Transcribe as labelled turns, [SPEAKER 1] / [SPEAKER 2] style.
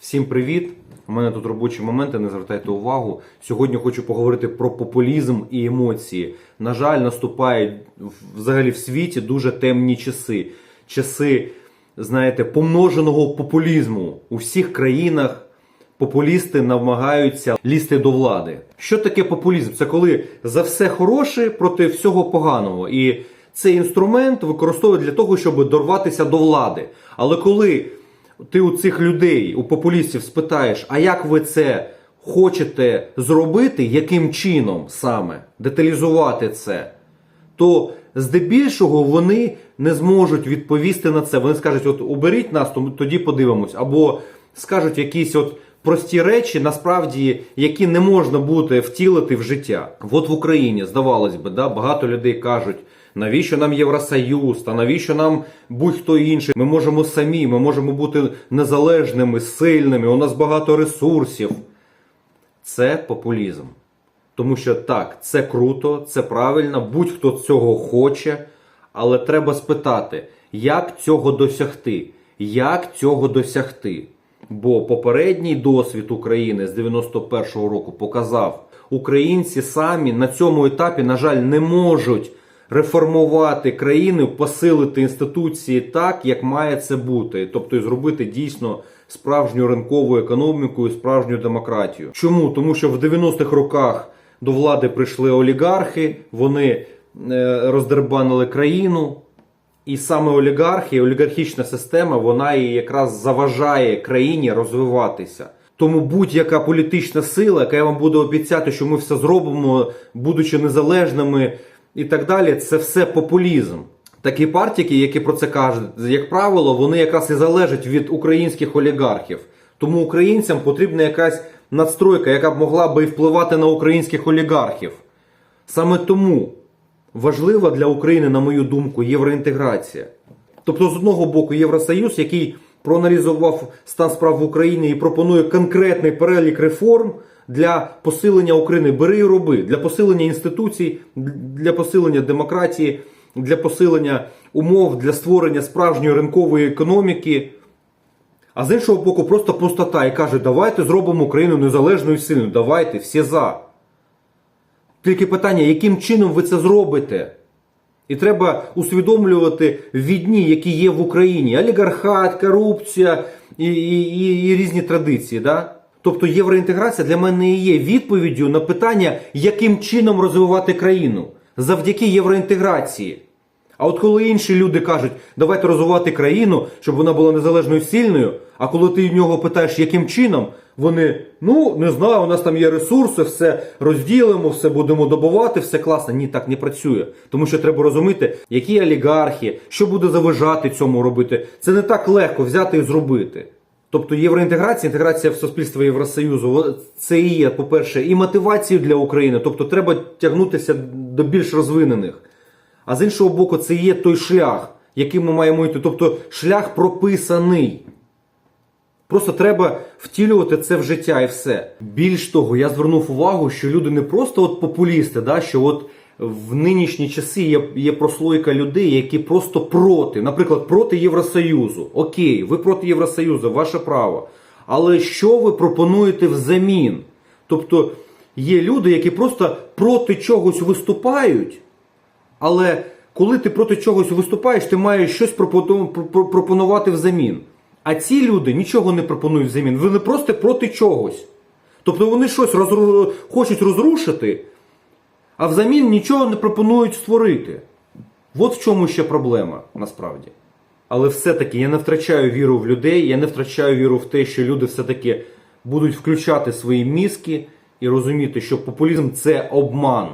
[SPEAKER 1] Всім привіт! У мене тут робочі моменти, не звертайте увагу. Сьогодні хочу поговорити про популізм і емоції. На жаль, наступають взагалі в світі дуже темні часи. Часи, знаєте, помноженого популізму у всіх країнах. Популісти намагаються лізти до влади. Що таке популізм? Це коли за все хороше проти всього поганого. І цей інструмент використовують для того, щоб дорватися до влади. Але коли ти у цих людей, у популістів спитаєш, а як ви це хочете зробити, яким чином саме деталізувати це, то здебільшого вони не зможуть відповісти на це. Вони скажуть, от уберіть нас, тоді подивимось. Або скажуть якісь от прості речі, насправді, які не можна буде втілити в життя. От в Україні, здавалось би, да, багато людей кажуть. Навіщо нам Євросоюз? Та навіщо нам будь-хто інший? Ми можемо самі, ми можемо бути незалежними, сильними, у нас багато ресурсів. Це популізм. Тому що так, це круто, це правильно, будь-хто цього хоче, але треба спитати, як цього досягти? Як цього досягти? Бо попередній досвід України з 91-го року показав, українці самі на цьому етапі, на жаль, не можуть реформувати країну, посилити інституції так, як має це бути, тобто зробити дійсно справжню ринкову економіку і справжню демократію. Чому? Тому що в 90-х роках до влади прийшли олігархи, вони е, роздербанили країну. І саме олігархи, олігархічна система, вона і якраз заважає країні розвиватися. Тому будь-яка політична сила, яка вам буде обіцяти, що ми все зробимо, будучи незалежними і так далі, це все популізм. Такі партії, які про це кажуть, як правило, вони якраз і залежать від українських олігархів. Тому українцям потрібна якась надстройка, яка б могла би впливати на українських олігархів. Саме тому важлива для України, на мою думку, євроінтеграція. Тобто, з одного боку, Євросоюз, який проаналізував стан справ в Україні і пропонує конкретний перелік реформ для посилення України. Бери і роби, для посилення інституцій, для посилення демократії, для посилення умов, для створення справжньої ринкової економіки. А з іншого боку, просто пустота і каже, давайте зробимо Україну незалежною і сильною. Давайте, всі за. Тільки питання, яким чином ви це зробите? І треба усвідомлювати відні, які є в Україні: олігархат, корупція і, і, і, і різні традиції. Да? Тобто євроінтеграція для мене і є відповіддю на питання, яким чином розвивати країну завдяки євроінтеграції. А от коли інші люди кажуть, давайте розвивати країну, щоб вона була незалежною сильною, а коли ти в нього питаєш, яким чином, вони, ну, не знаю, у нас там є ресурси, все розділимо, все будемо добувати, все класно. Ні, так не працює. Тому що треба розуміти, які олігархи, що буде заважати цьому робити. Це не так легко взяти і зробити. Тобто євроінтеграція, інтеграція в суспільство Євросоюзу, це і є, по-перше, і мотивацією для України. Тобто треба тягнутися до більш розвинених. А з іншого боку, це і є той шлях, яким ми маємо йти. Тобто шлях прописаний. Просто треба втілювати це в життя і все. Більш того, я звернув увагу, що люди не просто от популісти, да, що от в нинішні часи є, є прослойка людей, які просто проти, наприклад, проти Євросоюзу. Окей, ви проти Євросоюзу, ваше право. Але що ви пропонуєте взамін? Тобто є люди, які просто проти чогось виступають. Але коли ти проти чогось виступаєш, ти маєш щось пропонувати взамін. А ці люди нічого не пропонують взамін. Вони просто проти чогось. Тобто вони щось розру... хочуть розрушити, а взамін нічого не пропонують створити. От в чому ще проблема насправді. Але все-таки я не втрачаю віру в людей, я не втрачаю віру в те, що люди все-таки будуть включати свої мізки і розуміти, що популізм це обман.